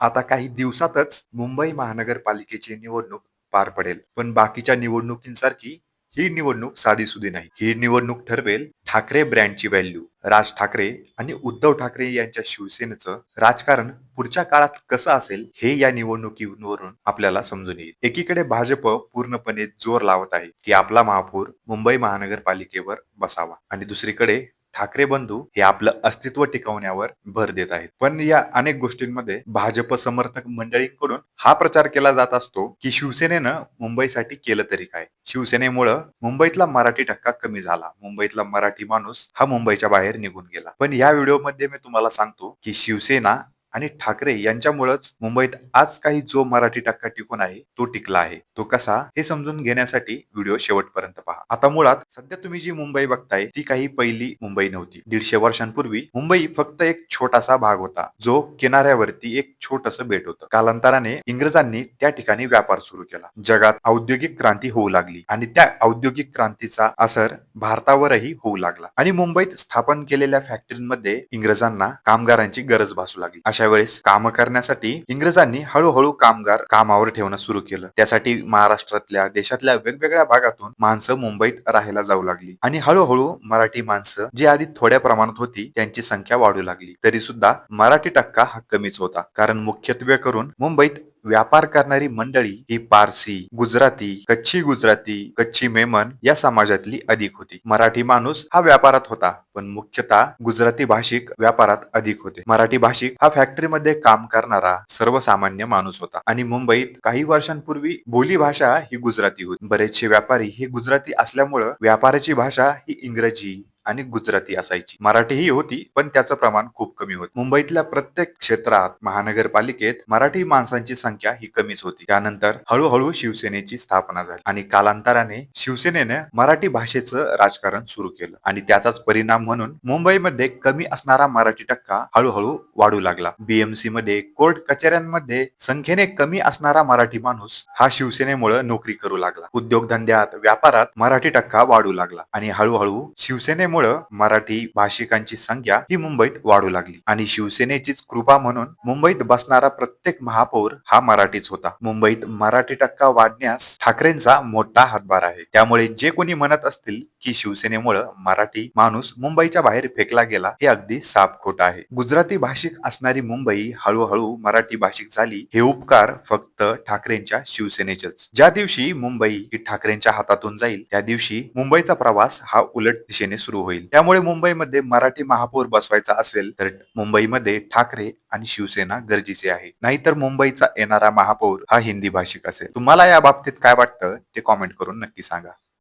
आता काही दिवसातच मुंबई महानगरपालिकेची निवडणूक पार पडेल. पण बाकीच्या निवडणुकींसारखी ही निवडणूक साधीसुधी नाही. ही निवडणूक ठरवेल ठाकरे ब्रँडची व्हॅल्यू. राज ठाकरे आणि उद्धव ठाकरे यांच्या शिवसेनेचं राजकारण पुढच्या काळात कसं असेल हे या निवडणुकीवरून आपल्याला समजून येईल. एकीकडे भाजप पूर्णपणे जोर लावत आहे की आपला महापौर मुंबई महानगरपालिकेवर बसावा आणि दुसरीकडे ठाकरे बंधू हे आपलं अस्तित्व टिकवण्यावर भर देत आहेत. पण या अनेक गोष्टींमध्ये भाजप समर्थक मंडळींकडून हा प्रचार केला जात असतो की शिवसेनेनं मुंबईसाठी केलं तरी काय? शिवसेनेमुळं मुंबईतला मराठी टक्का कमी झाला. मुंबईतला मराठी माणूस हा मुंबईच्या बाहेर निघून गेला. पण या व्हिडिओमध्ये मी तुम्हाला सांगतो की शिवसेना आणि ठाकरे यांच्यामुळेच मुंबईत आज काही जो मराठी टक्का टिकून आहे तो टिकला आहे. तो कसा हे समजून घेण्यासाठी व्हिडिओ शेवटपर्यंत पहा. आता मुळात सध्या तुम्ही जी मुंबई बघताय ती काही पहिली मुंबई नव्हती. दीडशे वर्षांपूर्वी मुंबई फक्त एक छोटासा भाग होता जो किनाऱ्यावरती एक छोटस बेट होतं. कालांतराने इंग्रजांनी त्या ठिकाणी व्यापार सुरू केला. जगात औद्योगिक क्रांती होऊ लागली आणि त्या औद्योगिक क्रांतीचा असर भारतावरही होऊ लागला. आणि मुंबईत स्थापन केलेल्या फॅक्टरीमध्ये इंग्रजांना कामगारांची गरज भासू लागली. अशा वेळेस काम करण्यासाठी इंग्रजांनी हळूहळू कामगार कामावर ठेवणं सुरू केलं. त्यासाठी महाराष्ट्रातल्या देशातल्या वेगवेगळ्या भागातून माणसं मुंबईत राहायला जाऊ लागली. आणि हळूहळू मराठी माणसं जी आधी थोड्या प्रमाणात होती त्यांची संख्या वाढू लागली. तरी सुद्धा मराठी टक्का हा कमीच होता. कारण मुख्यत्वे करून मुंबईत व्यापार करणारी मंडळी ही पारसी गुजराती कच्छी गुजराती कच्छी मेमन या समाजातली अधिक होती. मराठी माणूस हा व्यापारात होता पण मुख्यतः गुजराती भाषिक व्यापारात अधिक होते. मराठी भाषिक हा फॅक्टरीमध्ये काम करणारा सर्वसामान्य माणूस होता. आणि मुंबईत काही वर्षांपूर्वी बोली भाषा ही गुजराती होती. बरेचसे व्यापारी हे गुजराती असल्यामुळं व्यापाराची भाषा ही इंग्रजी आणि गुजराती असायची. मराठी ही होती पण त्याचं प्रमाण खूप कमी होत. मुंबईतल्या प्रत्येक क्षेत्रात महानगरपालिकेत मराठी माणसांची संख्या ही कमीच होती. त्यानंतर हळूहळू शिवसेनेची स्थापना झाली आणि कालांतराने शिवसेनेने मराठी भाषेचं राजकारण सुरू केलं आणि त्याचाच परिणाम म्हणून मुंबईमध्ये कमी असणारा मराठी टक्का हळूहळू वाढू लागला. बीएमसी मध्ये कोर्ट कचेऱ्यांमध्ये संख्येने कमी असणारा मराठी माणूस हा शिवसेनेमुळे नोकरी करू लागला. उद्योगधंद्यात व्यापारात मराठी टक्का वाढू लागला आणि हळूहळू शिवसेनेमुळे मराठी भाषिकांची संख्या ही मुंबईत वाढू लागली. आणि शिवसेनेचीच कृपा म्हणून मुंबईत बसणारा प्रत्येक महापौर हा मराठीच होता. मुंबईत मराठी टक्का वाढण्यास ठाकरेंचा मोठा हातभार आहे. त्यामुळे जे कोणी म्हणत असतील की शिवसेनेमुळे मराठी माणूस मुंबईच्या बाहेर फेकला गेला हे अगदी साफ खोट आहे. गुजराती भाषिक असणारी मुंबई हळूहळू मराठी भाषिक झाली हे उपकार फक्त ठाकरेंच्या शिवसेनेचेच. ज्या दिवशी मुंबई ही ठाकरेंच्या हातातून जाईल त्या दिवशी मुंबईचा प्रवास हा उलट दिशेने सुरू होईल. त्यामुळे मुंबईमध्ये मराठी महापौर बसवायचा असेल तर मुंबईमध्ये ठाकरे आणि शिवसेना गरजेचे आहे. नाहीतर मुंबईचा येणारा महापौर हा हिंदी भाषिक असेल. तुम्हाला या बाबतीत काय वाटतं ते कॉमेंट करून नक्की सांगा.